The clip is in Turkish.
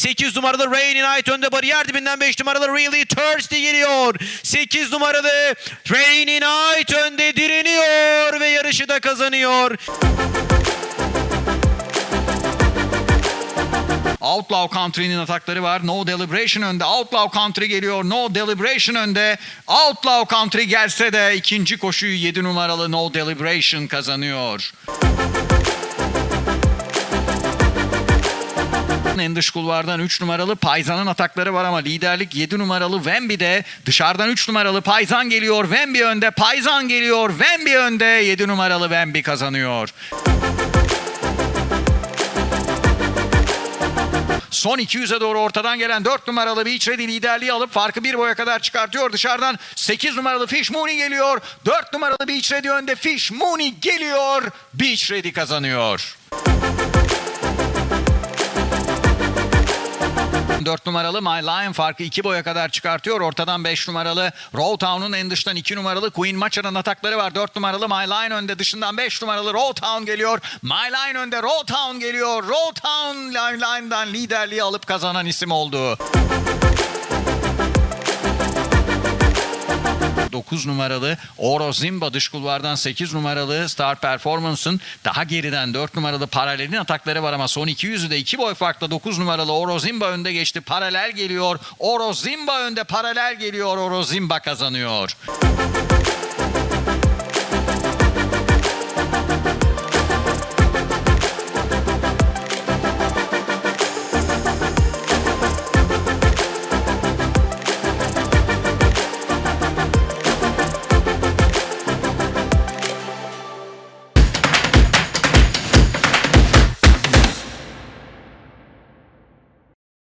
8 numaralı Rainy Knight önde bariyer dibinden 5 numaralı Really Thirsty geliyor. 8 numaralı Rainy Knight önde direniyor ve yarışı da kazanıyor. Outlaw Country'nin atakları var. No Deliberation önde. Outlaw Country geliyor. No Deliberation önde. Outlaw Country gelse de ikinci koşuyu 7 numaralı No Deliberation kazanıyor. En dış kulvardan 3 numaralı Payzan'ın atakları var ama liderlik 7 numaralı Wemby'de. Dışarıdan 3 numaralı Payzan geliyor. Wemby önde. Payzan geliyor. Wemby önde. 7 numaralı Wemby kazanıyor. Son 200'e doğru ortadan gelen 4 numaralı Beach Ready liderliği alıp farkı bir boya kadar çıkartıyor. Dışarıdan 8 numaralı Fish Mooney geliyor. 4 numaralı Beach Ready önde. Fish Mooney geliyor. Beach Ready kazanıyor. 4 numaralı My Lion farkı 2 boya kadar çıkartıyor. Ortadan 5 numaralı Rowtown'un en dıştan 2 numaralı Queen Macher'ın atakları var. 4 numaralı My Lion önde. Dışından 5 numaralı Rowtown geliyor. My Lion önde. Rowtown geliyor. Rowtown Line Line'dan liderliği alıp kazanan isim oldu. 9 numaralı Oro Zimba dış kulvardan 8 numaralı Star Performance'ın daha geriden 4 numaralı Paralel'in atakları var ama son 200'ü de 2 boy farkla 9 numaralı Oro Zimba önde geçti. Paralel geliyor. Oro Zimba önde paralel geliyor. Oro Zimba kazanıyor.